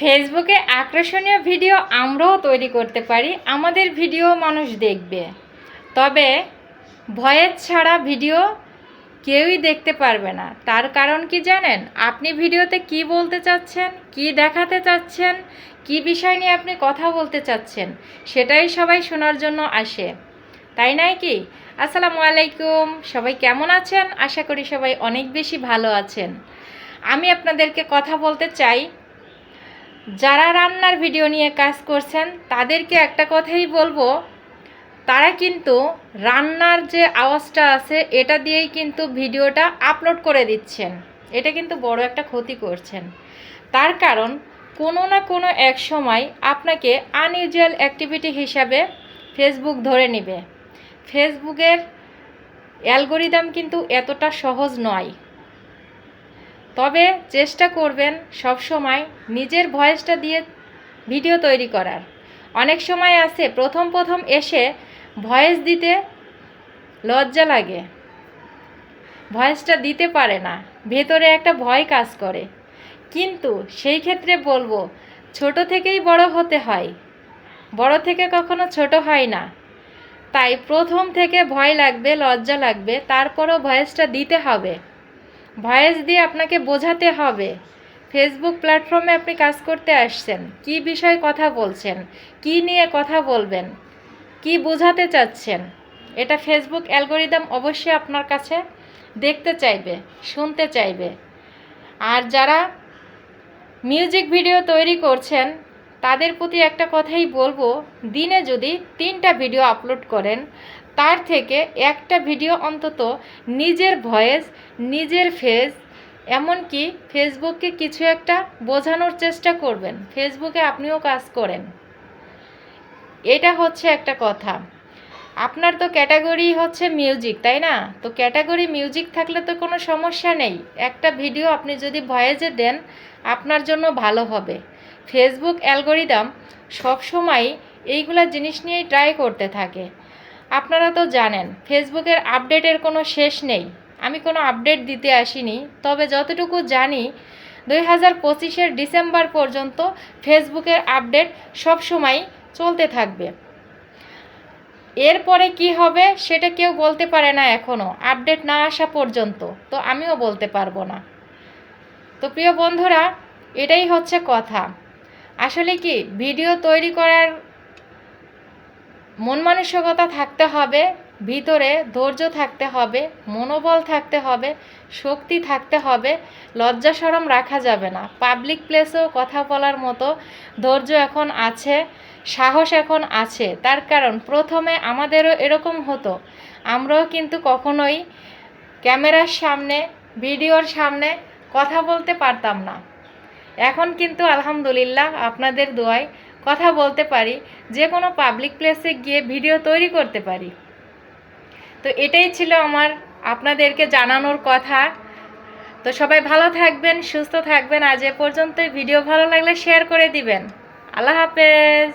ফেসবুকে আকর্ষণীয় ভিডিও আমরাও তৈরি করতে পারি, আমাদের ভিডিও মানুষ দেখবে। তবে ভয়েস ছাড়া ভিডিও কেউই দেখতে পারবে না। তার কারণ কি জানেন? আপনি ভিডিওতে কি বলতে চাচ্ছেন, কি দেখাতে চাচ্ছেন, কি বিষয় নিয়ে আপনি কথা বলতে চাচ্ছেন, সেটাই সবাই শোনার জন্য আসে। তাই নয় কি? আসসালামু আলাইকুম। সবাই কেমন আছেন? আশা করি সবাই অনেক বেশি ভালো আছেন। আমি আপনাদেরকে কথা বলতে চাই যারা রান্নার ভিডিও নিয়ে কাজ করছেন, তাদেরকে একটা কথাই বলব, তারা কিন্তু রান্নার যে আওয়াজটা আছে, এটা দিয়েই কিন্তু ভিডিওটা আপলোড করে দিচ্ছেন। এটা কিন্তু বড় একটা ক্ষতি করছেন। তার কারণ, কোনো না কোনো এক সময় আপনাকে আনইউজুয়াল অ্যাক্টিভিটি হিসাবে ফেসবুক ধরে নেবে। ফেসবুকের অ্যালগোরিদম কিন্তু এতটা সহজ নয়। তবে চেষ্টা করবেন সব সময় নিজের ভয়েসটা দিয়ে ভিডিও তৈরি করার। অনেক সময় আছে, প্রথম প্রথম এসে ভয়েস দিতে লজ্জা লাগে। ভয়েসটা দিতে পারে না, ভেতরে একটা ভয় কাজ করে। কিন্তু সেই ক্ষেত্রে বলব, ছোট থেকেই বড় হতে হয়। বড় থেকে কখনো ছোট হয় না। তাই প্রথম থেকে ভয় লাগবে, লজ্জা লাগবে, তারপরও ভয়েসটা দিতে হবে। ভয়েস দিয়ে আপনাকে বোঝাতে হবে। ফেসবুক প্ল্যাটফর্মে আপনি কাজ করতে আসছেন। কি বিষয়ে কথা বলছেন? কি নিয়ে কথা বলবেন? কি বোঝাতে চাচ্ছেন? এটা ফেসবুক অ্যালগোরিদম অবশ্যই আপনার কাছে দেখতে চাইবে, শুনতে চাইবে। আর যারা মিউজিক ভিডিও তৈরি করছেন, তাদের প্রতি একটা কথাই বলব, দিনে যদি তিনটা ভিডিও আপলোড করেন তার থেকে একটা ভিডিও অন্তত নিজের ভয়েস, নিজের ফেস এমনকি ফেসবুককে কিছু একটা বোঝানোর চেষ্টা করবেন। ফেসবুকে আপনিও কাজ করেন। এটা হচ্ছে একটা কথা। আপনার তো ক্যাটাগরি হচ্ছে মিউজিক তাই না? তো ক্যাটাগরি মিউজিক থাকলে তো কোনো সমস্যা নেই। একটা ভিডিও আপনি যদি ভয়েসে দেন, আপনার জন্য ভালো হবে। ফেসবুক অ্যালগোরিদম সবসময় এইগুলা জিনিস নিয়েই ট্রাই করতে থাকে। আপনারা তো জানেন, ফেসবুকের আপডেটের কোনো শেষ নেই। আমি কোনো আপডেট দিতে আসিনি, তবে যতটুকু জানি, দুই হাজার পঁচিশের ডিসেম্বর পর্যন্ত ফেসবুকের আপডেট সবসময় চলতে থাকবে। এরপরে কি হবে, সেটা কেউ বলতে পারে না এখনও আপডেট না আসা পর্যন্ত, তো আমিও বলতে পারব না। তো প্রিয় বন্ধুরা, এটাই হচ্ছে কথা। আসলে কি, ভিডিও তৈরি করার মন মানসিকতা থাকতে হবে, ভিতরে ধৈর্য থাকতে হবে, মনোবল থাকতে হবে, শক্তি থাকতে হবে, লজ্জা সরম রাখা যাবে না। পাবলিক প্লেসেও কথা বলার মতো ধৈর্য এখন আছে, সাহস এখন আছে। তার কারণ, প্রথমে আমাদেরও এরকম হতো। আমরাও কিন্তু কখনোই ক্যামেরার সামনে, ভিডিওর সামনে কথা বলতে পারতাম না। এখন কিন্তু আলহামদুলিল্লাহ আপনাদের দোয়ায় কথা বলতে পারি, যে কোনো পাবলিক প্লেসে গিয়ে ভিডিও তৈরি করতে পারি। তো এটাই ছিল আমার, আপনাদেরকে জানানোর কথা। তো সবাই ভালো থাকবেন, সুস্থ থাকবেন। আজ এ পর্যন্ত ভিডিও ভালো লাগলে শেয়ার করে দিবেন। আল্লাহ হাফেজ।